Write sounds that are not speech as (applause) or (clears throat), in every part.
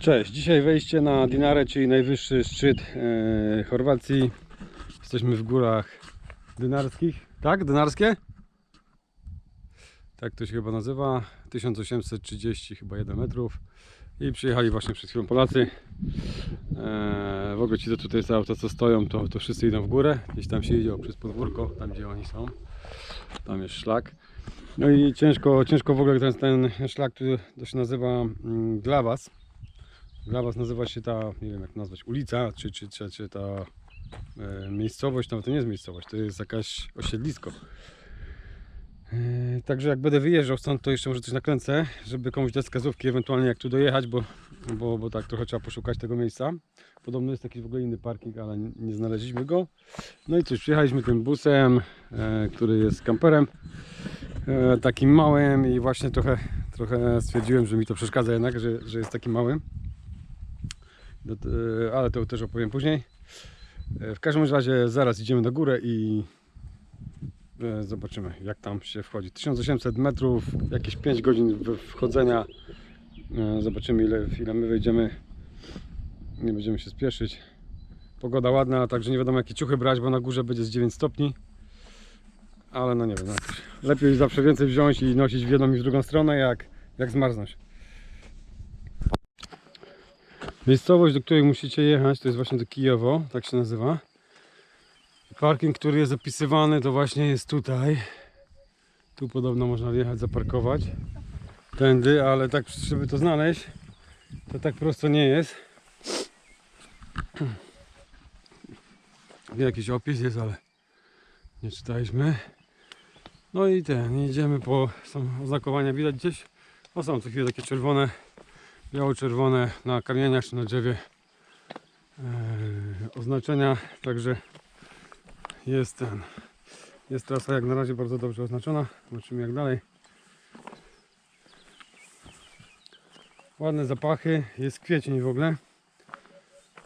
Cześć, dzisiaj wejście na Dinarę, czyli najwyższy szczyt e, Chorwacji. Jesteśmy w górach dynarskich. Tak? Dynarskie? Tak to się chyba nazywa. 1830 chyba 1 metrów. I przyjechali właśnie przed chwilą Polacy. E, w ogóle ci, co tutaj te co stoją, to, to wszyscy idą w górę. Gdzieś tam się idzie przez podwórko, tam gdzie oni są. Tam jest szlak. No i ciężko, ciężko w ogóle ten, ten szlak, który się nazywa mm, Glabas. Dla Was nazywa się ta, nie wiem jak nazwać, ulica, czy, czy, czy, czy ta e, miejscowość, no to nie jest miejscowość, to jest jakaś osiedlisko. E, także jak będę wyjeżdżał stąd, to jeszcze może coś nakręcę, żeby komuś dać wskazówki, ewentualnie jak tu dojechać, bo, bo, bo tak trochę trzeba poszukać tego miejsca. Podobno jest taki w ogóle inny parking, ale nie, nie znaleźliśmy go. No i cóż, przyjechaliśmy tym busem, e, który jest kamperem, e, takim małym i właśnie trochę, trochę stwierdziłem, że mi to przeszkadza jednak, że, że jest taki mały. No e, ale to też opowiem później. E, W każdym razie zaraz idziemy na górę i e, zobaczymy jak tam się wchodzi. 1800 metrów, jakieś 5 godzin wchodzenia. Zobaczymy ile, ile my wejdziemy. Nie będziemy się spieszyć. Pogoda ładna, także nie wiadomo jakie ciuchy brać, bo na górze będzie z 9 stopni. Ale no nie wiem, no lepiej zawsze więcej wziąć i nosić w jedną i w drugą stronę, jak, jak zmarznąć. Miejscowość, do której musicie jechać, to jest właśnie do Kijowo, tak się nazywa. Parking, który jest opisywany, to właśnie jest tutaj. Tu podobno można jechać, zaparkować. Tędy, ale tak, żeby to znaleźć, to tak prosto nie jest. Jakiś opis jest, ale nie czytaliśmy. No i ten, idziemy po, są oznakowania widać gdzieś. O są co chwilę takie czerwone biało-czerwone na kamieniach czy na drzewie e, oznaczenia, także jest ten jest trasa jak na razie bardzo dobrze oznaczona, zobaczymy jak dalej ładne zapachy, jest kwiecień w ogóle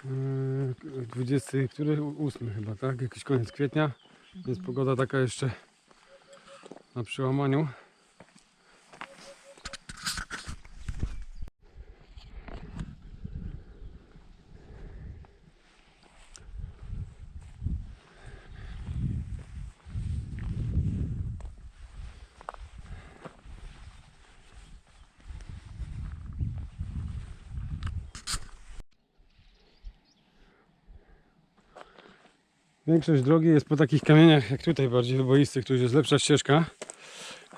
e, 20, który? 8 chyba, tak? Jakiś koniec kwietnia, więc pogoda taka jeszcze na przełamaniu Większość drogi jest po takich kamieniach jak tutaj bardziej wyboistych, tu już jest lepsza ścieżka.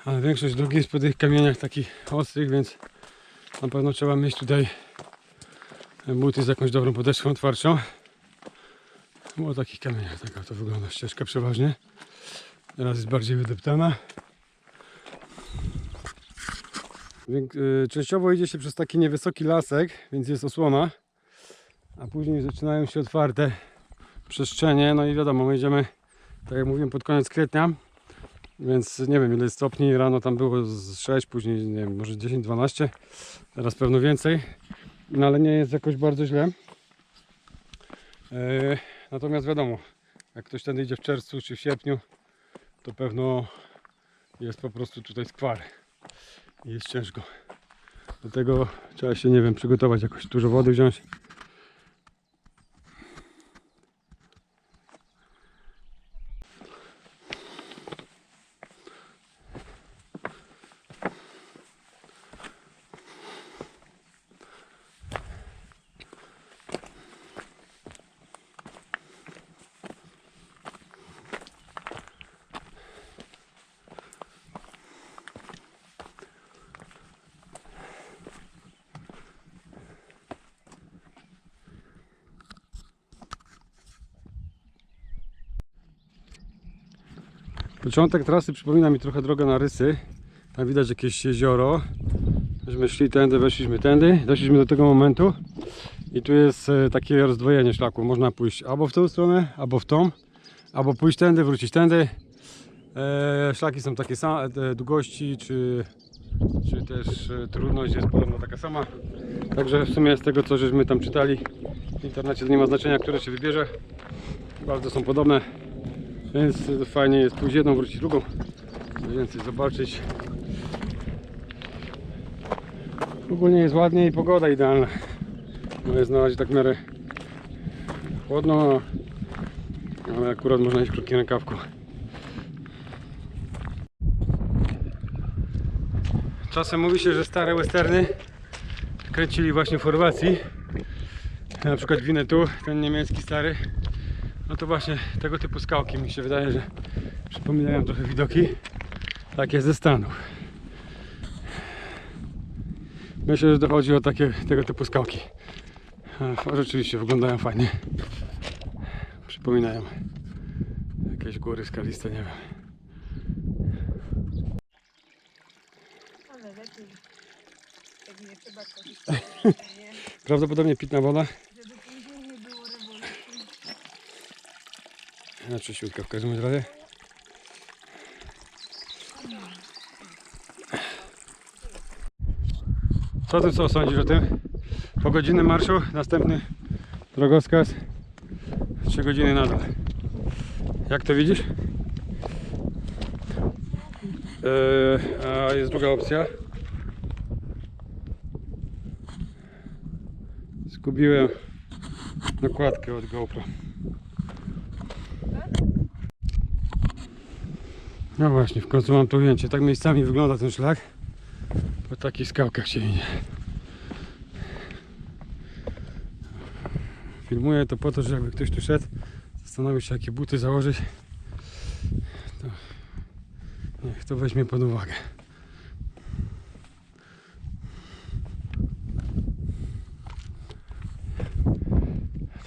Ale większość drogi jest po tych kamieniach takich ostrych, więc na pewno trzeba mieć tutaj buty z jakąś dobrą podeszwą twardszą. Bo o takich kamieniach taka to wygląda ścieżka przeważnie. Teraz jest bardziej wydeptana. Y, Częściowo idzie się przez taki niewysoki lasek, więc jest osłona. A później zaczynają się otwarte przestrzenie. No i wiadomo, my idziemy, tak jak mówiłem, pod koniec kwietnia. Więc nie wiem ile stopni, rano tam było z 6, później nie wiem, może 10-12, teraz pewno więcej, no ale nie jest jakoś bardzo źle. E, natomiast wiadomo, jak ktoś ten idzie w czerwcu czy w sierpniu, to pewno jest po prostu tutaj skwar i jest ciężko. Do tego trzeba się, nie wiem, przygotować, jakoś dużo wody wziąć. Początek trasy przypomina mi trochę drogę na Rysy. Tam widać jakieś jezioro. Myśmy szli tędy, weszliśmy tędy. Doszliśmy do tego momentu. I tu jest e, takie rozdwojenie szlaku. Można pójść albo w tą stronę, albo w tą. Albo pójść tędy, wrócić tędy. E, szlaki są takie same, długości czy, czy też e, trudność jest podobno taka sama. Także w sumie z tego co żeśmy tam czytali w internecie to nie ma znaczenia, które się wybierze. Bardzo są podobne. Więc fajnie jest pójść jedną, wrócić drugą. Więcej zobaczyć. Ogólnie jest ładnie i pogoda idealna. No jest na razie tak w miarę chłodno, ale akurat można iść w krótkim rękawku. Czasem mówi się, że stare westerny kręcili właśnie w Chorwacji. Na przykład Winetu, ten niemiecki stary. No to właśnie tego typu skałki mi się wydaje, że przypominają trochę widoki takie ze Stanów. Myślę, że dochodzi o takie tego typu skałki. A rzeczywiście wyglądają fajnie. Przypominają jakieś góry skaliste, nie wiem. (laughs) Prawdopodobnie pitna woda. Żeby później nie było rewolucji. Na czyściutka w każdym razie. Co ty co sądzisz o tym? Po godzinnym marszu następny drogowskaz 3 godziny nadal. Jak to widzisz? Eee, a jest druga opcja. Zgubiłem nakładkę od GoPro. No właśnie, w końcu mam to ujęcie. Tak miejscami wygląda ten szlak. Po takich skałkach się idzie. Filmuję to po to, że jakby ktoś tu szedł, zastanowił się jakie buty założyć, to niech to weźmie pod uwagę.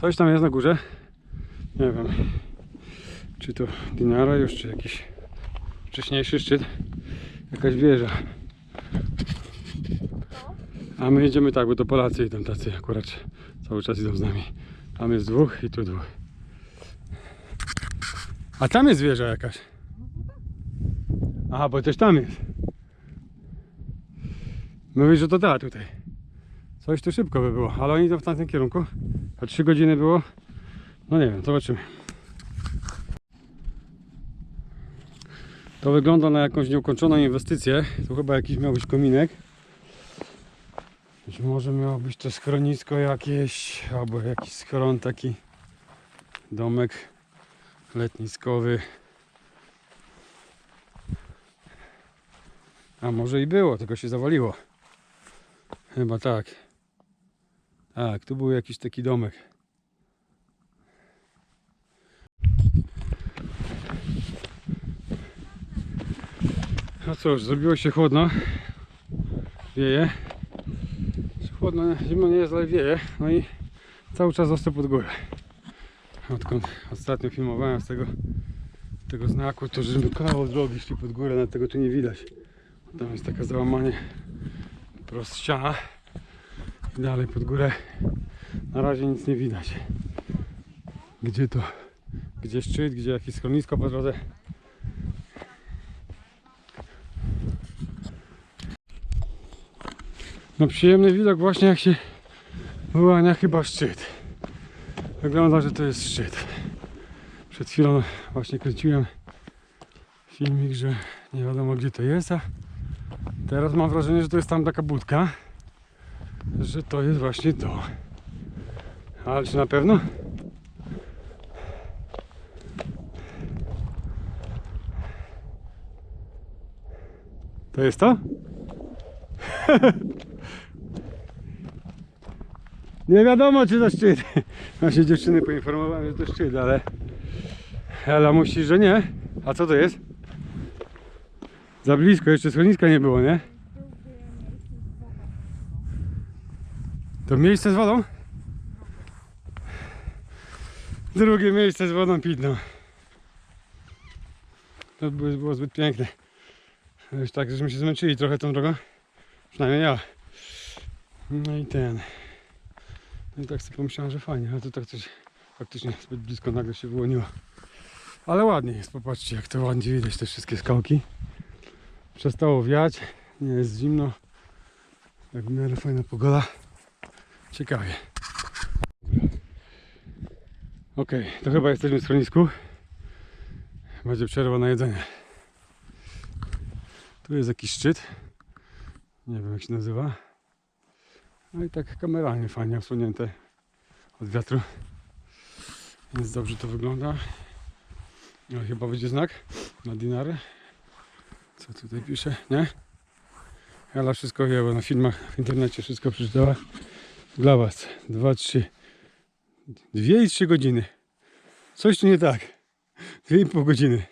Coś tam jest na górze. Nie wiem, czy to Dinara już, czy jakiś wcześniejszy szczyt, jakaś wieża. A my idziemy tak, bo to Polacy idą tacy akurat cały czas idą z nami. Tam jest dwóch i tu dwóch. A tam jest wieża jakaś. Aha, bo też tam jest. Mówisz, że to da tutaj. Coś tu szybko by było, ale oni idą w tamtym kierunku. A 3 godziny było. No nie wiem, zobaczymy. To wygląda na jakąś nieukończoną inwestycję. Tu chyba jakiś miał być kominek. Być może miało być to schronisko jakieś, albo jakiś schron taki. Domek letniskowy. A może i było, tylko się zawaliło. Chyba tak. Tak, tu był jakiś taki domek. No cóż, zrobiło się chłodno. Wieje. Chłodno, zimno nie jest, ale wieje. No i cały czas został pod górę. Odkąd ostatnio filmowałem z tego, tego znaku, to żeby kawał drogi szli pod górę, nawet tego tu nie widać. Tam jest takie załamanie prost ściana i dalej pod górę na razie nic nie widać gdzie to gdzie szczyt, gdzie jakieś schronisko po drodze no przyjemny widok właśnie jak się wyłania chyba szczyt wygląda, że to jest szczyt przed chwilą właśnie kręciłem filmik, że nie wiadomo gdzie to jest, a teraz mam wrażenie, że to jest tam taka budka że to jest właśnie to. Ale czy na pewno? To jest to? (laughs) Nie wiadomo czy to szczyt. (laughs) Nasze dziewczyny poinformowałem, że to szczyt, ale Ela musi, że nie. A co to jest? Za blisko, jeszcze schroniska nie było, nie? To miejsce z wodą? Drugie miejsce z wodą pitną. To było zbyt piękne. Już tak, żeśmy się zmęczyli trochę tą drogą. Przynajmniej ja. No i ten. No i tak sobie pomyślałem, że fajnie, ale to tak coś faktycznie zbyt blisko nagle się wyłoniło. Ale ładnie jest, popatrzcie jak to ładnie widać te wszystkie skałki. Przestało wiać, nie jest zimno. Tak w miarę fajna pogoda. Ciekawie. Ok, to chyba jesteśmy w schronisku. Będzie przerwa na jedzenie. Tu jest jakiś szczyt. Nie wiem jak się nazywa. No i tak kameralnie fajnie osłonięte od wiatru. Więc dobrze to wygląda. No chyba będzie znak na dinary. Co tutaj pisze? Nie? Ale wszystko wie, bo na filmach w internecie wszystko przeczytała. Dla Was. Dwa, trzy. Dwie i trzy godziny. Coś tu nie tak. Dwie i pół godziny.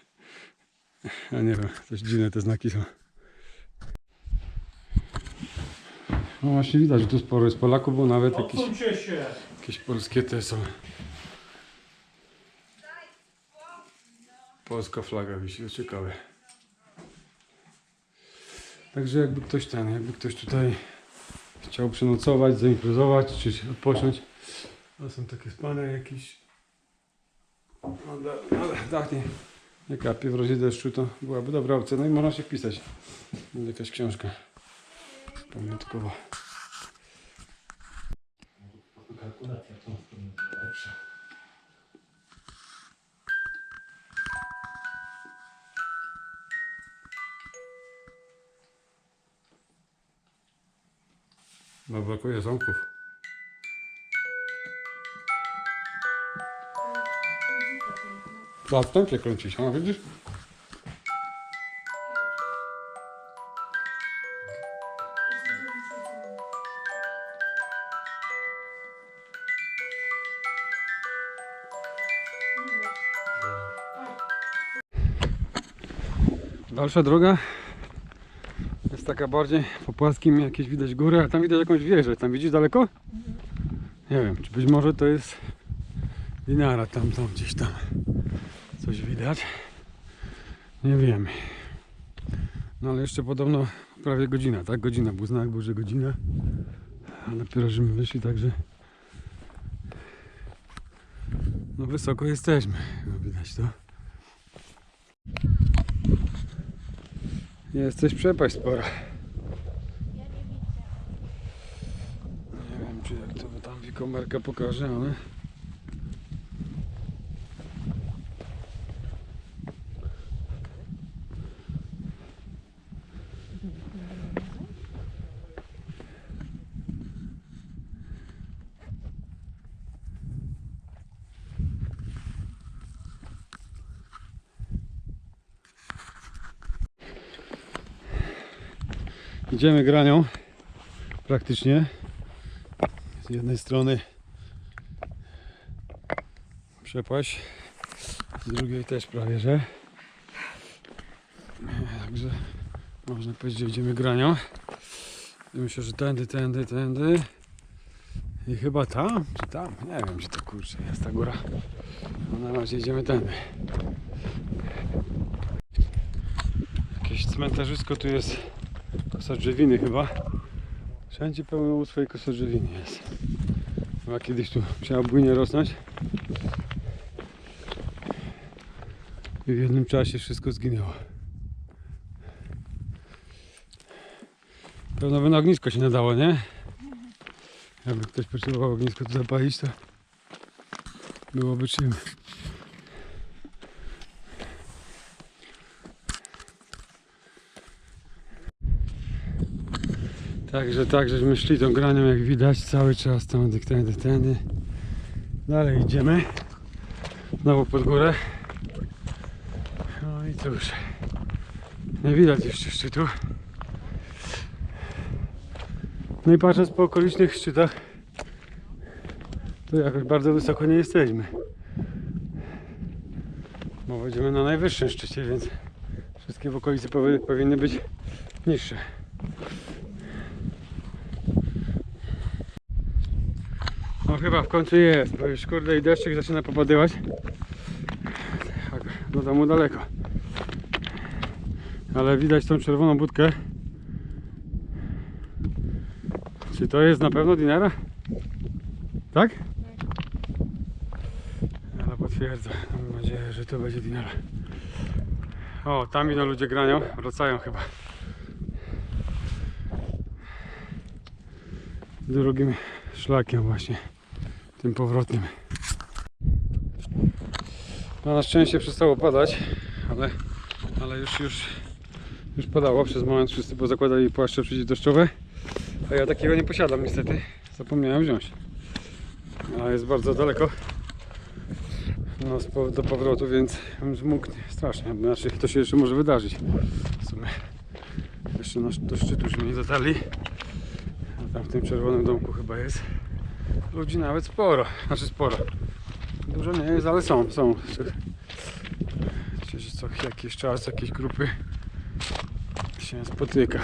Ja nie wiem, coś dziwne te znaki są. No właśnie widać, że tu sporo jest Polaków, bo nawet jakieś, Odsuńcie się! jakieś polskie te są. Polska flaga wisi, to ciekawe. Także jakby ktoś ten, jakby ktoś tutaj chciał przenocować, zaimprezować, czy się odpocząć. To są takie spane jakieś. No, da- ale tak nie. Nie kapie w razie deszczu to byłaby dobra opcja. No i można się wpisać. Będzie jakaś książka pamiątkowa. Kalkulacja tą stronę lepsza. No brakuje zamków. To wstępie kręci się, a widzisz? Dalsza droga jest taka bardziej po płaskim, jakieś widać górę, a tam widać jakąś wieżę. Tam widzisz daleko? Nie wiem, czy być może to jest Dinara tam, tam gdzieś tam. Coś widać. Nie wiemy. No ale jeszcze podobno prawie godzina, tak? Godzina, był znak, był, że godzina. A dopiero żeśmy wyszli, także no wysoko jesteśmy. No widać to. Jest coś przepaść spora. Nie wiem, czy jak to tam wikomerka pokaże, ale... Idziemy granią praktycznie. Z jednej strony przepaść, z drugiej też prawie, że. Także można powiedzieć, że idziemy granią. I myślę, że tędy, tędy, tędy. I chyba tam, czy tam? Nie wiem, gdzie to kurczę jest ta góra. No na razie idziemy tędy. Jakieś cmentarzysko tu jest Kosadrzewiny chyba. Wszędzie pełno swojej kosadrzewiny jest. Chyba kiedyś tu musiała bujnie rosnąć. I w jednym czasie wszystko zginęło. Pewno by na ognisko się nadało, nie? Jakby ktoś potrzebował ognisko tu zapalić, to byłoby czym. Także tak, żeśmy szli tą granią, jak widać, cały czas tędy, tędy, tędy. Dalej idziemy. Znowu pod górę. No i cóż. Nie widać jeszcze szczytu. No i patrząc po okolicznych szczytach, to jakoś bardzo wysoko nie jesteśmy. Bo będziemy na najwyższym szczycie, więc wszystkie w okolicy powi- powinny być niższe. No chyba w końcu jest, bo już kurde i deszczyk zaczyna popadywać. Tak, do domu daleko. Ale widać tą czerwoną budkę. Czy to jest na pewno dinara? Tak? Ale potwierdzę. Mam nadzieję, że to będzie dinara. O, tam idą ludzie grają. Wracają chyba. Drugim szlakiem właśnie tym powrotnym. No, na szczęście przestało padać, ale, ale już, już, już padało. Przez moment wszyscy pozakładali płaszcze przeciwdeszczowe. A ja takiego nie posiadam niestety. Zapomniałem wziąć. A jest bardzo daleko. No, do powrotu, więc mógł strasznie. Znaczy, to się jeszcze może wydarzyć. W sumie. Jeszcze do szczytuśmy nie dotarli. A tam w tym czerwonym domku chyba jest. Ludzi nawet sporo. Znaczy sporo. Dużo nie jest, ale są, są. Gdzieś co jakiś czas, jakieś grupy się spotyka.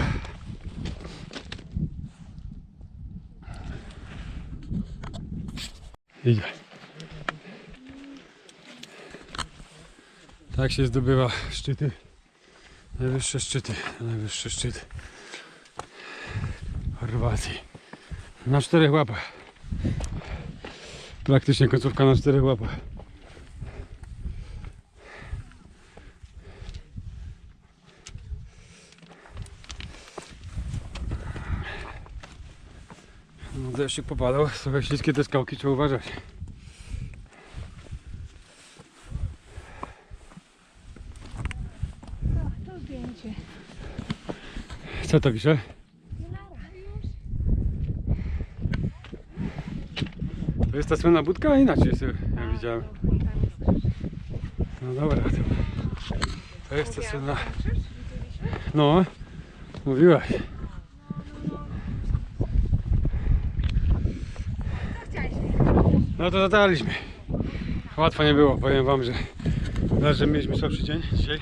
Idzie. Tak się zdobywa szczyty. Najwyższe szczyty. Najwyższy szczyt Chorwacji. Na czterech łapach. Praktycznie końcówka na czterech łapach. No deszczyk popadał, trochę śliskie te skałki, trzeba uważać. O, to zdjęcie. Co to pisze? To jest ta słynna budka? Inaczej jest, ja widziałem. No dobra, to, to jest ta słynna... No, mówiłaś. No to dotarliśmy. Łatwo nie było, powiem wam, że raz, że mieliśmy słabszy dzień dzisiaj.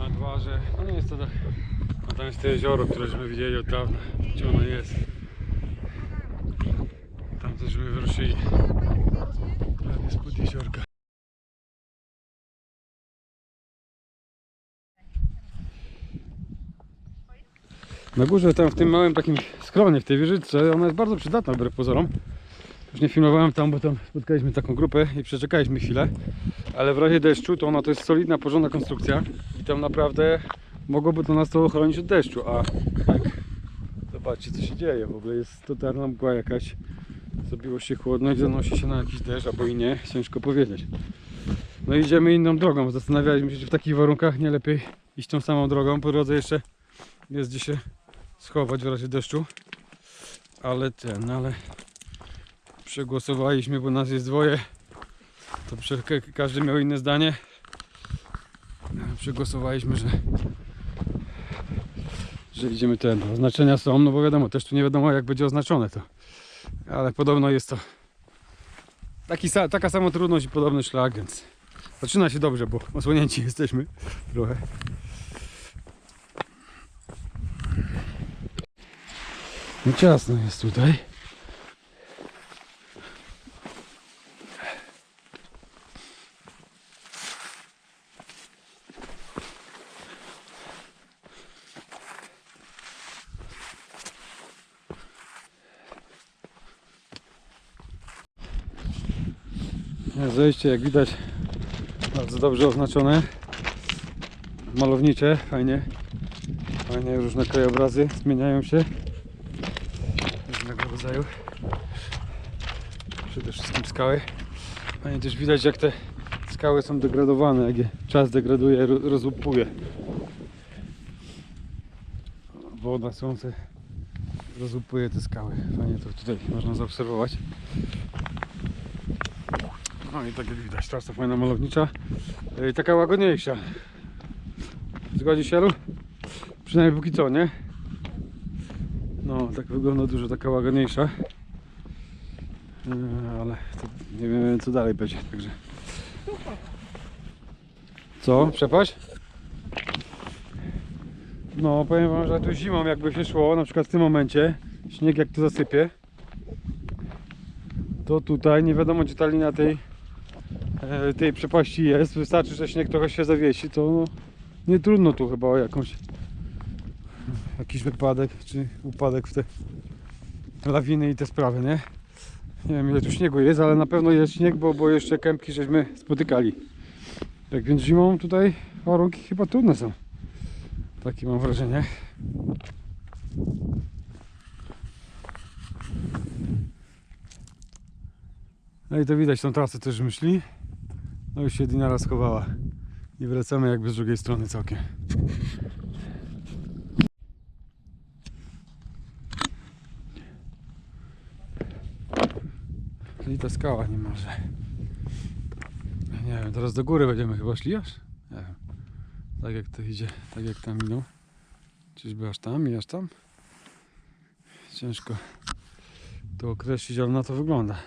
A dwa, że no nie jest to tak. A tam jest to jezioro, które żeśmy widzieli od dawna. Gdzie ono jest? Tam wyruszyli. Prawie spod jeziorka. Na górze, tam w tym małym takim skronie, w tej wieżyczce, ona jest bardzo przydatna wbrew pozorom. Już nie filmowałem tam, bo tam spotkaliśmy taką grupę i przeczekaliśmy chwilę. Ale w razie deszczu to ona to jest solidna, porządna konstrukcja i tam naprawdę mogłoby to nas to ochronić od deszczu, a tak zobaczcie co się dzieje, w ogóle jest totalna mgła jakaś zrobiło się chłodno i zanosi się na jakiś deszcz, albo i nie, ciężko powiedzieć. No idziemy inną drogą, zastanawialiśmy się czy w takich warunkach nie lepiej iść tą samą drogą, po drodze jeszcze jest gdzie się schować w razie deszczu. Ale ten, ale przegłosowaliśmy, bo nas jest dwoje. To każdy miał inne zdanie. Przegłosowaliśmy, że że idziemy ten. Oznaczenia są, no bo wiadomo, też tu nie wiadomo jak będzie oznaczone to. Ale podobno jest to taki, taka sama trudność i podobny szlak, więc zaczyna się dobrze, bo osłonięci (laughs) jesteśmy trochę. No ciasno jest tutaj. Jak widać bardzo dobrze oznaczone. Malownicze, fajnie. Fajnie różne krajobrazy zmieniają się. Różnego rodzaju. Przede wszystkim skały. Fajnie też widać jak te skały są degradowane, jak je czas degraduje, ro- rozłupuje. Woda słońce rozłupuje te skały. Fajnie to tutaj można zaobserwować. No i tak jak widać, trasa fajna malownicza. Yy, taka łagodniejsza. Zgodzi się, Elu? Przynajmniej póki co, nie? No, tak wygląda dużo taka łagodniejsza. Yy, ale nie wiem co dalej będzie, także. Co? Przepaść? No, powiem wam, że tu zimą jakby się szło, na przykład w tym momencie, śnieg jak tu zasypie, to tutaj nie wiadomo gdzie ta linia tej e, tej przepaści jest. Wystarczy, że śnieg trochę się zawiesi, to no, nie trudno tu chyba o jakąś jakiś wypadek czy upadek w te lawiny i te sprawy, nie? Nie wiem ile tu śniegu jest, ale na pewno jest śnieg, bo, bo jeszcze kępki żeśmy spotykali. Tak więc zimą tutaj warunki chyba trudne są. Takie mam wrażenie. No i to widać tą trasę też myśli. No już się dinara schowała. I wracamy jakby z drugiej strony całkiem. I ta skała nie może. Nie wiem, teraz do góry będziemy chyba szli aż? Nie wiem. Tak jak to idzie, tak jak tam minął. Czyżby aż tam i aż tam? Ciężko to określić, ale na to wygląda.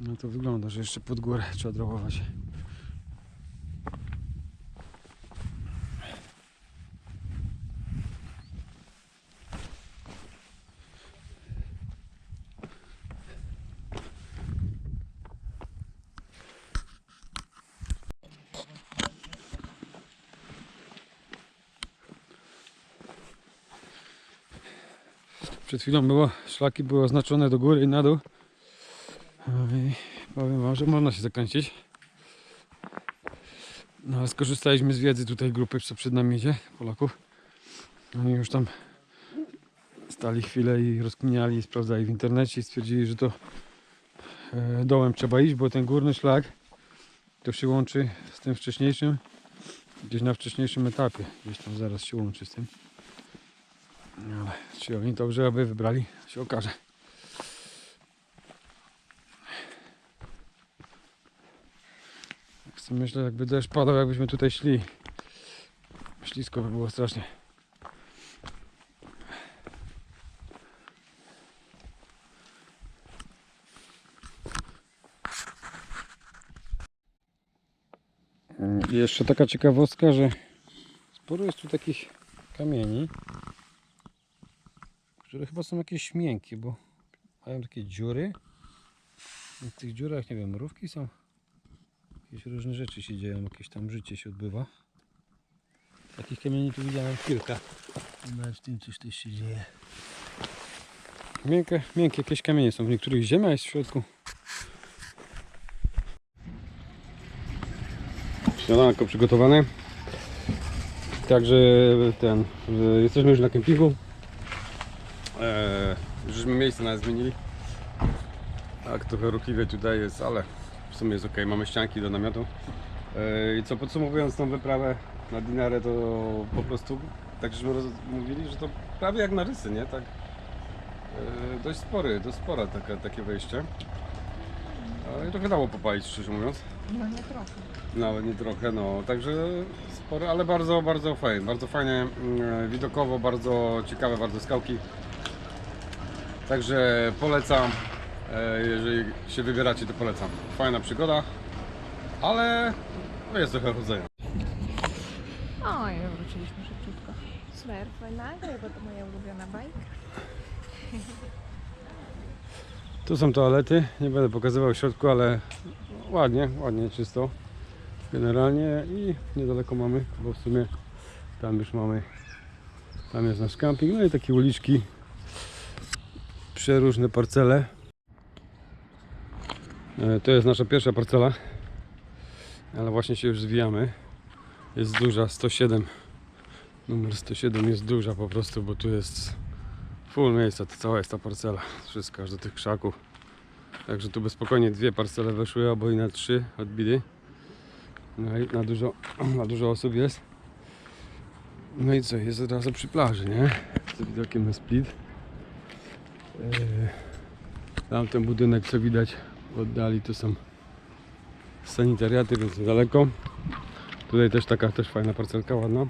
No to wygląda, że jeszcze pod górę trzeba drogować. Przed chwilą było, szlaki były oznaczone do góry i na dół. No I powiem wam, że można się zakręcić. No ale skorzystaliśmy z wiedzy tutaj grupy, co przed nami idzie, Polaków. Oni już tam stali chwilę i rozkminiali, sprawdzali w internecie i stwierdzili, że to e, dołem trzeba iść, bo ten górny szlak to się łączy z tym wcześniejszym, gdzieś na wcześniejszym etapie, gdzieś tam zaraz się łączy z tym. No, Ale czy oni dobrze aby wybrali, się okaże. Myślę, jakby deszcz padał, jakbyśmy tutaj szli. Ślisko by było strasznie. I jeszcze taka ciekawostka, że sporo jest tu takich kamieni, które chyba są jakieś miękkie, bo mają takie dziury. W tych dziurach, nie wiem, mrówki są. Jakieś różne rzeczy się dzieją, jakieś tam życie się odbywa. Takich kamieni tu widziałem kilka. Nawet w tym coś też się dzieje. Miękkie, miękkie jakieś kamienie są. W niektórych ziemia jest w środku. Śniadanko przygotowane. Także ten, jesteśmy już na kempingu. Eee, żeśmy miejsce nawet zmienili. Tak, trochę ruchliwie tutaj jest, ale w sumie jest ok. Mamy ścianki do namiotu. Eee, I co podsumowując tą wyprawę na Dinarę, to po prostu tak żeśmy mówili, że to prawie jak na rysy, nie? Tak eee, dość spory, dość spora taka, takie wejście. Eee, I trochę dało popalić, szczerze mówiąc. No nie trochę. Nawet nie trochę, no. Także spore, ale bardzo, bardzo fajnie. Bardzo fajnie mm, widokowo, bardzo ciekawe, bardzo skałki. Także polecam. E, Jeżeli się wybieracie, to polecam. Fajna przygoda, ale no jest trochę chodzenia. O, i wróciliśmy szybciutko. Surfaj nagraj, bo to moja ulubiona bajka. Tu są toalety. Nie będę pokazywał w środku, ale ładnie, ładnie, czysto. Generalnie i niedaleko mamy, bo w sumie tam już mamy, tam jest nasz camping, no i takie uliczki, przeróżne parcele. E, To jest nasza pierwsza parcela, ale właśnie się już zwijamy. Jest duża, 107. Numer 107 jest duża po prostu, bo tu jest full miejsca, to cała jest ta parcela. Wszystko aż do tych krzaków. Także tu spokojnie dwie parcele weszły, albo i na trzy od bidy. No i na dużo, (clears throat) na dużo osób jest. No i co, jest od razu przy plaży, nie? Z widokiem na split. Eee, Tamten budynek, co widać oddali, to są sanitariaty, więc niedaleko. Tutaj też taka też fajna parcelka ładna.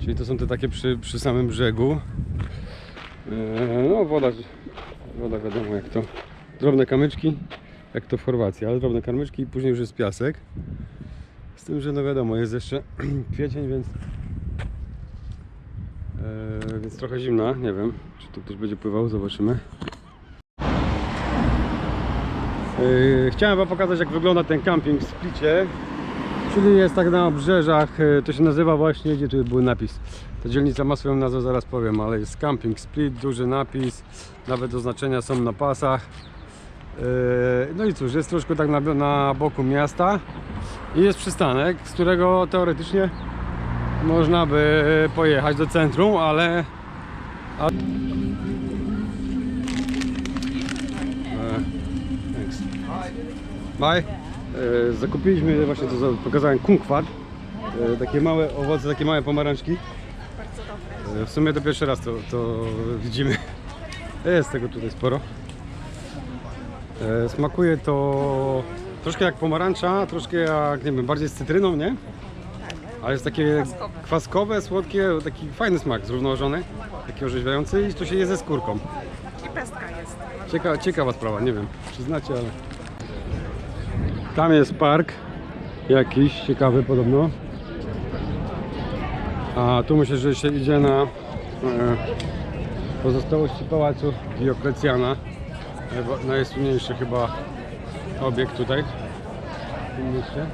Czyli to są te takie przy, przy samym brzegu. Eee, No woda, woda wiadomo jak to. Drobne kamyczki, jak to w Chorwacji, ale drobne kamyczki i później już jest piasek. Z tym, że no wiadomo, jest jeszcze (clears throat) kwiecień, więc eee, więc trochę zimna, nie wiem, czy tu ktoś będzie pływał, zobaczymy. Eee, Chciałem wam pokazać jak wygląda ten camping w Splicie. Czyli jest tak na obrzeżach, e, to się nazywa właśnie, gdzie tu był napis. Ta dzielnica ma swoją nazwę, zaraz powiem, ale jest Camping Split, duży napis, nawet oznaczenia są na pasach. E, No i cóż, jest troszkę tak na, na boku miasta i jest przystanek, z którego teoretycznie można by pojechać do centrum, ale... a- E, thanks. Bye. E, zakupiliśmy właśnie to za- pokazałem kumkwat. E, takie małe owoce, takie małe pomarańczki. Bardzo dobre. E, w sumie to pierwszy raz to, to widzimy. Jest tego tutaj sporo. E, smakuje to troszkę jak pomarańcza, troszkę jak, nie wiem, bardziej z cytryną, nie? Ale jest takie Kwaskowe. kwaskowe, słodkie, taki fajny smak, zrównoważony, taki orzeźwiający i to się je ze skórką. I pestka jest. Cieka, ciekawa sprawa, nie wiem, czy znacie, ale... Tam jest park jakiś, ciekawy podobno. A tu myślę, że się idzie na e, pozostałości pałacu Dioklecjana. Najwa- Najsłynniejszy chyba obiekt tutaj w tym.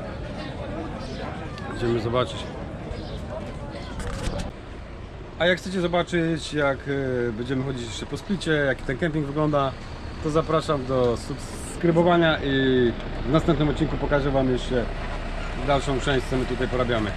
Idziemy zobaczyć. A jak chcecie zobaczyć, jak e, będziemy chodzić jeszcze po Splicie, jak ten kemping wygląda, to zapraszam do subskrybowania i w następnym odcinku pokażę Wam jeszcze dalszą część, co my tutaj porabiamy.